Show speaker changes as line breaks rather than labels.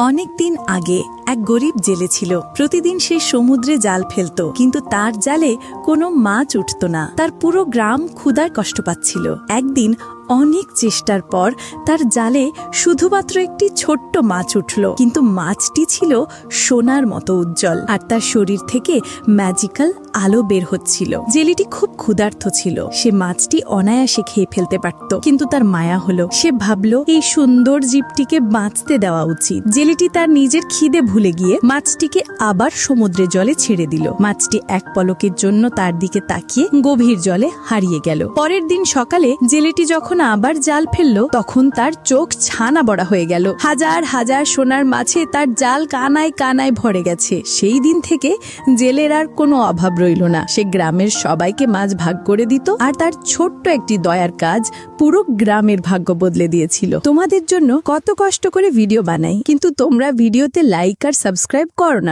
অনেক দিন আগে এক গরিব জেলে ছিল। প্রতিদিন সে সমুদ্রে জাল ফেলত, কিন্তু তার জালে কোনো মাছ উঠত না। তার পুরো গ্রাম ক্ষুদার কষ্ট পাচ্ছিল। একদিন অনেক চেষ্টার পর তার জালে শুধুমাত্র একটি ছোট্ট মাছ উঠল। কিন্তু মাছটি ছিল সোনার মতো উজ্জ্বল আর তার শরীর থেকে ম্যাজিক্যাল আলো বের হচ্ছিল। জেলিটি খুব ক্ষুধার্ত ছিল। সে মাছটি অনায়াসে খেয়ে ফেলতে পারত। কিন্তু তার মায়া হলো। সে ভাবল, এই সুন্দর জীবটিকে বাঁচতে দেওয়া উচিত। জেলিটি তার নিজের খিদে ভুলে গিয়ে মাছটিকে আবার সমুদ্রে জলে ছেড়ে দিল। মাছটি এক পলকের জন্য তার দিকে তাকিয়ে গভীর জলে হারিয়ে গেল। পরের দিন সকালে জেলেটি যখন আবার জাল ফেলল, তখন তার চোখ ছানা বড়া হয়ে গেল। হাজার হাজার সোনার মাছে তার জাল কানায় কানায় ভরে গেছে। সেই দিন থেকে জেলের আর কোনো অভাব রইল না। সে গ্রামের সবাইকে মাছ ভাগ করে দিত আর তার ছোট্ট একটি দয়ার কাজ পুরো গ্রামের ভাগ্য বদলে দিয়েছিল। তোমাদের জন্য কত কষ্ট করে ভিডিও বানাই। কিন্তু তোমরা ভিডিওতে লাইক আর সাবস্ক্রাইব করো না।